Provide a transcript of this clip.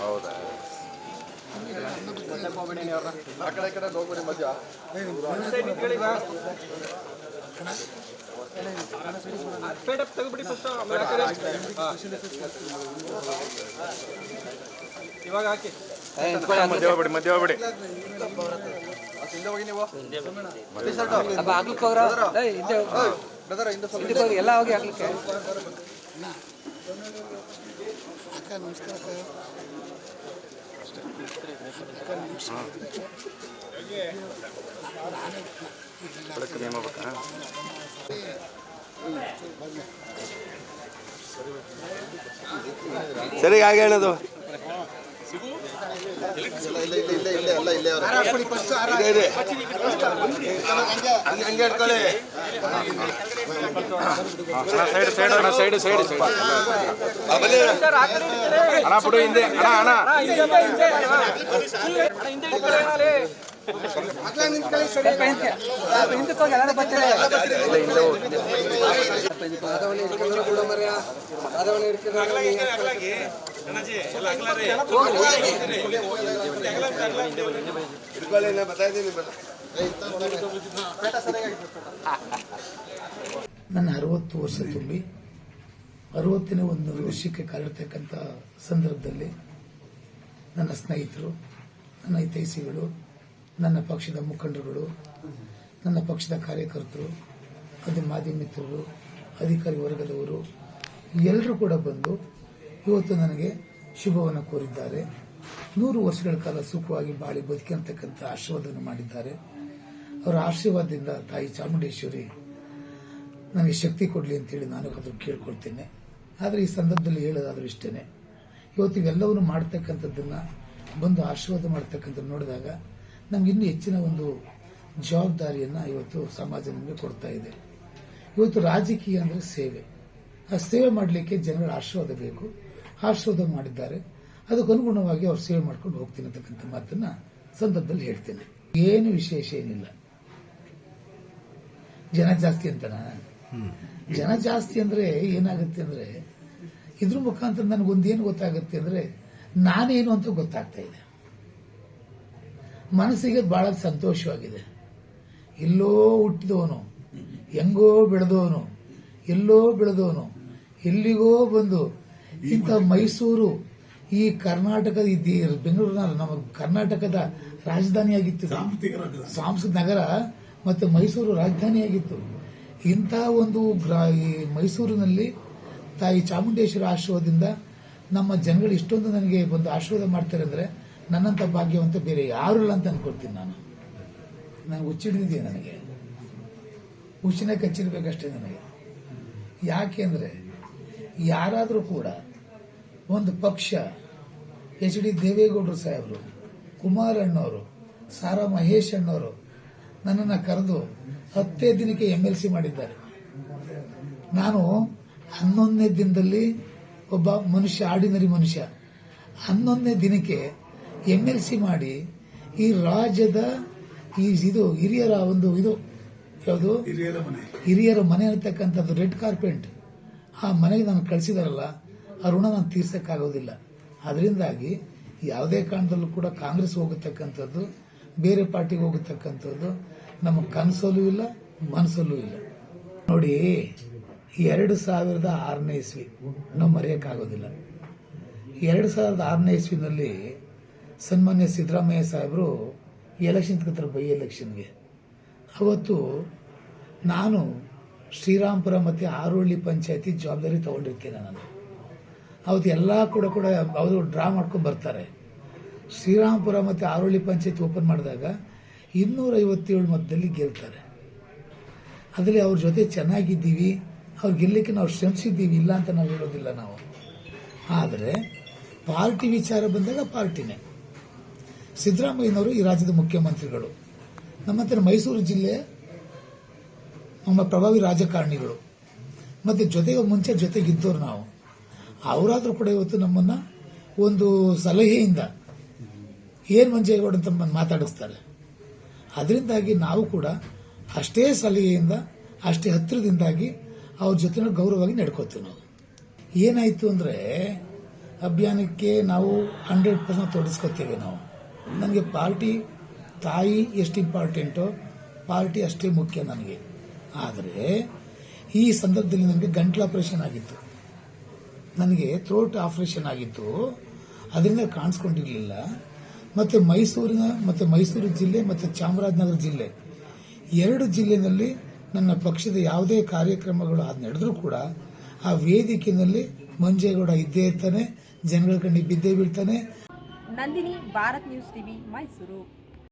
ಹೌದಾ ಆ ಕಡೆ ಈ ಕಡೆ ಹೋಗ್ಬೇಡಿ ಮಧ್ಯ ತೆಗೆದ್ಬಿಡಿ ಫಸ್ಟ್ ಆಮೇಲೆ. ಇವಾಗ ಹಾಕಿ ಮಧ್ಯ ಹೋಗ್ಬಿಡಿ ಮಧ್ಯ ಹೋಗ್ಬೇಡಿ ಹಿಂದೆ ಹೋಗಿ ನೀವು ಅಪ್ಪ ಆಗ್ಲಿಕ್ಕೆ ಹೋಗ್ರ ಹಿಂದೆ. ಬ್ರದರ್ ಎಲ್ಲ ಹೋಗಿ ಆಗ್ಲಿಕ್ಕೆ. ಬೆಳಕು ನೇಮ ಬೇಕಾ ಸರಿ ಹಾಗೆ ಹೇಳೋದು. ಹಂಗೆ ಇಟ್ಕೊಳ್ಳಿ ಸೈಡ್ ಸೈಡ್ ಅಣ್ಣ ಸೈಡ್ ಸೈಡ್ ಸೈಡ್ ಅಣ್ಣ ಬಿಡು ಹಿಂದೆ ಅಣ್ಣ ಅಣ್ಣ ಹಿಂದೆ ಹಿಂದೆ ಅಣ್ಣ, ಹಿಂದೆ ಈ ಕಡೆ ಏನಾಲಿ? ಸ್ವಲ್ಪ ಹಿಂದಕ್ಕೆ ಸ್ವಲ್ಪ ಹಿಂದಕ್ಕೆ ಹೋಗಿ ಎಲ್ಲರೂ ಬರ್ತಾರೆ ಸ್ವಲ್ಪ ಹಿಂದಕ್ಕೆ ಪಾದವನ್ನ ಹಿಡ್ಕೊಂಡ್ರೆ ಬಿಡು ಮರ್ಯ. ಪಾದವನ್ನ ಹಿಡ್ಕೊಂಡ್ರೆ ನನ್ನ ಅರವತ್ತು ವರ್ಷ ತುಂಬಿ ಅರವತ್ತನೇ ಒಂದು ವರ್ಷಕ್ಕೆ ಕಾಲಿಡ್ತಕ್ಕಂಥ ಸಂದರ್ಭದಲ್ಲಿ ನನ್ನ ಸ್ನೇಹಿತರು ನನ್ನ ಹಿತೈಸಿಗಳು ನನ್ನ ಪಕ್ಷದ ಮುಖಂಡರುಗಳು ನನ್ನ ಪಕ್ಷದ ಕಾರ್ಯಕರ್ತರು ಅದು ಮಾಧ್ಯಮಿತ್ರರು ಅಧಿಕಾರಿ ವರ್ಗದವರು ಎಲ್ಲರೂ ಕೂಡ ಬಂದು ಇವತ್ತು ನನಗೆ ಶುಭವನ್ನು ಕೋರಿದ್ದಾರೆ. ನೂರು ವರ್ಷಗಳ ಕಾಲ ಸುಖವಾಗಿ ಬಾಳಿ ಬದುಕಿರತಕ್ಕಂಥ ಆಶೀರ್ವಾದವನ್ನು ಮಾಡಿದ್ದಾರೆ. ಅವರ ಆಶೀರ್ವಾದದಿಂದ ತಾಯಿ ಚಾಮುಂಡೇಶ್ವರಿ ನನಗೆ ಶಕ್ತಿ ಕೊಡಲಿ ಅಂತೇಳಿ ನಾನು ಅದು ಕೇಳ್ಕೊಳ್ತೇನೆ. ಆದರೆ ಈ ಸಂದರ್ಭದಲ್ಲಿ ಹೇಳೋದಾದ್ರೂ ಇಷ್ಟೇ ಇವತ್ತು ಇವೆಲ್ಲವನ್ನು ಮಾಡ್ತಕ್ಕಂಥದ್ದನ್ನು ಬಂದು ಆಶೀರ್ವಾದ ಮಾಡ್ತಕ್ಕಂಥದ್ದು ನೋಡಿದಾಗ ನಮ್ಗೆ ಇನ್ನೂ ಹೆಚ್ಚಿನ ಒಂದು ಜವಾಬ್ದಾರಿಯನ್ನು ಇವತ್ತು ಸಮಾಜ ನಮಗೆ ಕೊಡ್ತಾ ಇದೆ. ಇವತ್ತು ರಾಜಕೀಯ ಅಂದರೆ ಸೇವೆ. ಆ ಸೇವೆ ಮಾಡಲಿಕ್ಕೆ ಜನರ ಆಶೀರ್ವಾದ ಬೇಕು. ಆಶೀರ್ವಾದ ಮಾಡಿದ್ದಾರೆ. ಅದಕ್ಕೆ ಅನುಗುಣವಾಗಿ ಅವ್ರು ಸೇವೆ ಮಾಡ್ಕೊಂಡು ಹೋಗ್ತೀನಿ ಅಂತಕ್ಕಂಥ ಮಾತನ್ನ ಸಂದರ್ಭದಲ್ಲಿ ಹೇಳ್ತೇನೆ. ಏನು ವಿಶೇಷ ಏನಿಲ್ಲ. ಜನ ಜಾಸ್ತಿ ಅಂತನ? ಜನ ಜಾಸ್ತಿ ಅಂದ್ರೆ ಏನಾಗುತ್ತೆ ಅಂದ್ರೆ, ಇದ್ರ ಮುಖಾಂತರ ನನಗೊಂದೇನು ಗೊತ್ತಾಗುತ್ತೆ ಅಂದ್ರೆ, ನಾನೇನು ಅಂತ ಗೊತ್ತಾಗ್ತಾ ಇದೆ. ಮನಸ್ಸಿಗೆ ಬಹಳ ಸಂತೋಷವಾಗಿದೆ. ಎಲ್ಲೋ ಹುಟ್ಟಿದವನು, ಹೆಂಗೋ ಬೆಳೆದವನು, ಎಲ್ಲೋ ಬೆಳೆದವನು, ಎಲ್ಲಿಗೋ ಬಂದು ಇಂಥ ಮೈಸೂರು ಈ ಕರ್ನಾಟಕದ ಈ ದಿ- ಬೆಂಗಳೂರಿನ ನಮ್ಮ ಕರ್ನಾಟಕದ ರಾಜಧಾನಿಯಾಗಿತ್ತು. ಸಾಂಸ್ಕೃತಿಕ ನಗರ ಮತ್ತು ಮೈಸೂರು ರಾಜಧಾನಿಯಾಗಿತ್ತು. ಇಂಥ ಒಂದು ಗ್ರಾ- ಈ ಮೈಸೂರಿನಲ್ಲಿ ತಾಯಿ ಚಾಮುಂಡೇಶ್ವರಿ ಆಶೀರ್ವಾದದಿಂದ ನಮ್ಮ ಜನಗಳು ಇಷ್ಟೊಂದು ನನಗೆ ಒಂದು ಆಶೀರ್ವಾದ ಮಾಡ್ತಾರೆ ಅಂದ್ರೆ ನನ್ನಂಥ ಭಾಗ್ಯವಂತ ಬೇರೆ ಯಾರು ಇಲ್ಲ ಅಂತ ಅಂದ್ಕೊಡ್ತೀನಿ ನಾನು. ನಾನು ಹುಚ್ಚಿಡಿದಿದೆ ನನಗೆ. ಹುಚ್ಚಿನ ಕಚ್ಚಿರ್ಬೇಕಷ್ಟೇ ನನಗೆ. ಯಾಕೆ ಅಂದ್ರೆ ಯಾರಾದರೂ ಕೂಡ ಒಂದು ಪಕ್ಷ ಎಚ್ ಡಿ ದೇವೇಗೌಡರು ಸಾಹೇಬರು ಕುಮಾರಣ್ಣವರು ಸಾರಾ ಮಹೇಶ್ ಅಣ್ಣವರು ನನ್ನನ್ನು ಕರೆದು ಹತ್ತೇ ದಿನಕ್ಕೆ ಎಂ ಎಲ್ ಸಿ ಮಾಡಿದ್ದಾರೆ. ನಾನು ಹನ್ನೊಂದನೇ ದಿನದಲ್ಲಿ ಒಬ್ಬ ಮನುಷ್ಯ ಆರ್ಡಿನರಿ ಮನುಷ್ಯ. ಹನ್ನೊಂದನೇ ದಿನಕ್ಕೆ ಎಂ ಎಲ್ ಸಿ ಮಾಡಿ ಈ ರಾಜ್ಯದ ಈ ಇದು ಹಿರಿಯರ ಒಂದು ಇದು ಯಾವುದು? ಹಿರಿಯರ ಮನೆ. ಇರ್ತಕ್ಕಂಥದ್ದು ರೆಡ್ ಕಾರ್ಪೆಂಟ್. ಆ ಮನೆಗೆ ನಾನು ಕಳಿಸಿದಾರಲ್ಲ ಆ ಋಣ ನಾನು ತೀರ್ಸಕ್ಕಾಗೋದಿಲ್ಲ. ಅದರಿಂದಾಗಿ ಯಾವುದೇ ಕಾರಣದಲ್ಲೂ ಕೂಡ ಕಾಂಗ್ರೆಸ್ ಹೋಗತಕ್ಕಂಥದ್ದು, ಬೇರೆ ಪಾರ್ಟಿಗೆ ಹೋಗತಕ್ಕಂಥದ್ದು ನಮ್ಮ ಕನಸಲ್ಲೂ ಇಲ್ಲ, ಮನಸ್ಸಲ್ಲೂ ಇಲ್ಲ. ನೋಡಿ ಎರಡು ಸಾವಿರದ ಆರನೇ ಇಸ್ವಿ ನಾವು ಮರೆಯೋಕ್ಕಾಗೋದಿಲ್ಲ. ಎರಡು ಸಾವಿರದ ಆರನೇ ಇಸ್ವಿನಲ್ಲಿ ಸನ್ಮಾನ್ಯ ಸಿದ್ದರಾಮಯ್ಯ ಸಾಹೇಬರು ಎಲೆಕ್ಷನ್ ತಗೋತಾರೆ ಬೈ ಎಲೆಕ್ಷನ್ಗೆ. ಅವತ್ತು ನಾನು ಶ್ರೀರಾಮ್ಪುರ ಮತ್ತು ಆರೋಳ್ಳಿ ಪಂಚಾಯತಿ ಜವಾಬ್ದಾರಿ ತಗೊಂಡಿರ್ತೇನೆ ನಾನು. ಅವತ್ತು ಎಲ್ಲ ಕೂಡ ಕೂಡ ಅವರು ಡ್ರಾ ಮಾಡ್ಕೊಂಡು ಬರ್ತಾರೆ. ಶ್ರೀರಾಮಪುರ ಮತ್ತು ಆರೋಳಿ ಪಂಚಾಯತ್ ಓಪನ್ ಮಾಡಿದಾಗ ಇನ್ನೂರ ಐವತ್ತೇಳು ಮತದಲ್ಲಿ ಗೆಲ್ತಾರೆ. ಅದರಲ್ಲಿ ಅವ್ರ ಜೊತೆ ಚೆನ್ನಾಗಿದ್ದೀವಿ, ಅವ್ರು ಗೆಲ್ಲಕ್ಕೆ ನಾವು ಶ್ರಮಿಸಿದ್ದೀವಿ, ಇಲ್ಲ ಅಂತ ನಾವು ಹೇಳೋದಿಲ್ಲ ನಾವು. ಆದರೆ ಪಾರ್ಟಿ ವಿಚಾರ ಬಂದಾಗ ಪಾರ್ಟಿನೇ. ಸಿದ್ದರಾಮಯ್ಯನವರು ಈ ರಾಜ್ಯದ ಮುಖ್ಯಮಂತ್ರಿಗಳು. ನಮ್ಮ ಹತ್ರ ಮೈಸೂರು ಜಿಲ್ಲೆ ನಮ್ಮ ಪ್ರಭಾವಿ ರಾಜಕಾರಣಿಗಳು. ಮತ್ತು ಜೊತೆಗೆ ಮುಂಚೆ ಜೊತೆಗಿದ್ದವ್ರು ನಾವು. ಅವರಾದರೂ ಕೂಡ ಇವತ್ತು ನಮ್ಮನ್ನ ಒಂದು ಸಲಹೆಯಿಂದ ಏನು ಮಂಜೇಗೌಡ ಅಂತ ನಮ್ಮನ್ನ ಮಾತಾಡಿಸ್ತಾರೆ. ಅದರಿಂದಾಗಿ ನಾವು ಕೂಡ ಅಷ್ಟೇ ಸಲಹೆಯಿಂದ, ಅಷ್ಟೇ ಹತ್ತಿರದಿಂದಾಗಿ ಅವ್ರ ಜೊತೆ ಗೌರವವಾಗಿ ನಡ್ಕೋತೀವಿ ನಾವು. ಏನಾಯಿತು ಅಂದರೆ, ಅಭಿಯಾನಕ್ಕೆ ನಾವು ಹಂಡ್ರೆಡ್ ಪರ್ಸೆಂಟ್ ತೊಡಸ್ಕೋತೀವಿ ನಾವು. ನನಗೆ ಪಾರ್ಟಿ, ತಾಯಿ ಎಷ್ಟು ಇಂಪಾರ್ಟೆಂಟೋ, ಪಾರ್ಟಿ ಅಷ್ಟೇ ಮುಖ್ಯ ನನಗೆ. ಆದರೆ, ಈ ಸಂದರ್ಭದಲ್ಲಿ ನನಗೆ ಗಂಟ್ಲು ಆಪರೇಷನ್ ಆಗಿತ್ತು. ನನಗೆ ಥ್ರೋಟ್ ಆಪರೇಷನ್ ಆಗಿತ್ತು. ಅದರಿಂದ ಕಾಣಿಸ್ಕೊಂಡಿರಲಿಲ್ಲ. ಮತ್ತು ಮೈಸೂರಿನ, ಮತ್ತು ಮೈಸೂರು ಜಿಲ್ಲೆ, ಮತ್ತು ಚಾಮರಾಜನಗರ ಜಿಲ್ಲೆ. ಎರಡು ಜಿಲ್ಲೆಯಲ್ಲಿ ನನ್ನ ಪಕ್ಷದ ಯಾವುದೇ ಕಾರ್ಯಕ್ರಮಗಳು ಅದು ನಡೆದರೂ ಕೂಡ ಆ ವೇದಿಕೆಯಲ್ಲಿ ಮಂಜೇಗೌಡ ಇದ್ದೇ ಇರ್ತಾನೆ, ಜನಗಳ ಕಣ್ಣಿ ಬಿದ್ದೇ ಬೀಳ್ತಾನೆ. Nandini, Bharat news TV, Mysuru.